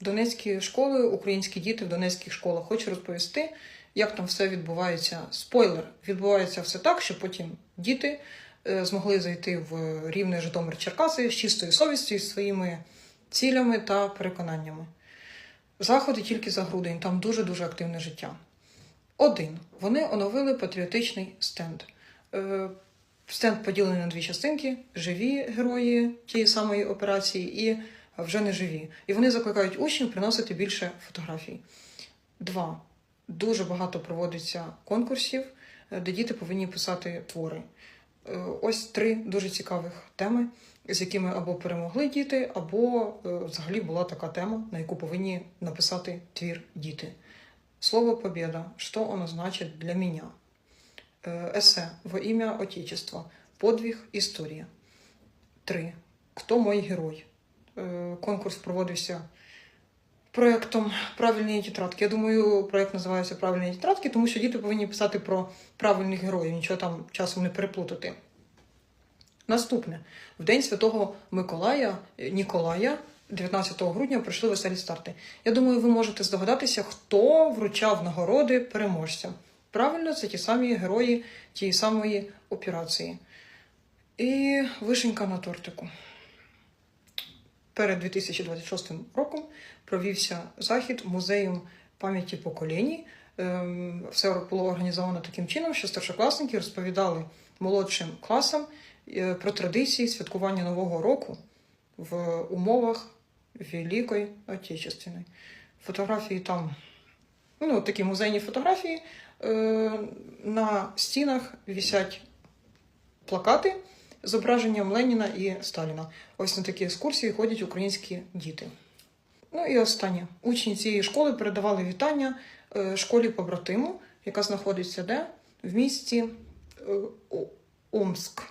Донецькі школи, українські діти в донецьких школах. Хочу розповісти, як там все відбувається. Спойлер, відбувається все так, що потім діти е, змогли зайти в рівне Житомир Черкаси з чистою совістю і своїми цілями та переконаннями. Заходи тільки за грудень, там дуже-дуже активне життя. Один. Вони оновили патріотичний стенд. Е, Стенд поділений на дві частинки: живі герої тієї самої операції і вже не живі. І вони закликають учнів приносити більше фотографій. Два. Дуже багато проводиться конкурсів, е, де діти повинні писати твори. Е, Ось три дуже цікавих теми, з якими або перемогли діти, або е, взагалі була така тема, на яку повинні написати твір діти. Слово «победа», что оно значит для меня? Э, Эссе «Во имя Отечества», подвиг, історія. Три. Хто мой герой? Е, Конкурс проводився проєктом Правильні тетрадки. Я думаю, проєкт називається Правильні тетрадки, тому що діти повинні писати про правильних героїв, нічого там часом не переплутати. Наступне. В День Святого Миколая, Ніколая, 19 грудня, пройшли веселі старти. Я думаю, ви можете здогадатися, хто вручав нагороди переможцям. Правильно, це ті самі герої тієї самої операції. І вишенька на тортику. Перед 2026 роком провівся захід музеєм пам'яті поколінь. Ем, Все було організовано таким чином, що старшокласники розповідали молодшим класам е, про традиції святкування Нового року в умовах Великої Отечественної. Фотографії там, ну, такі музейні фотографії. Е, На стінах висять плакати зображенням Леніна і Сталіна. Ось на такі екскурсії ходять українські діти. Ну і останнє. Учні цієї школи передавали вітання е, школі побратиму, яка знаходиться де? В місті е, Омск.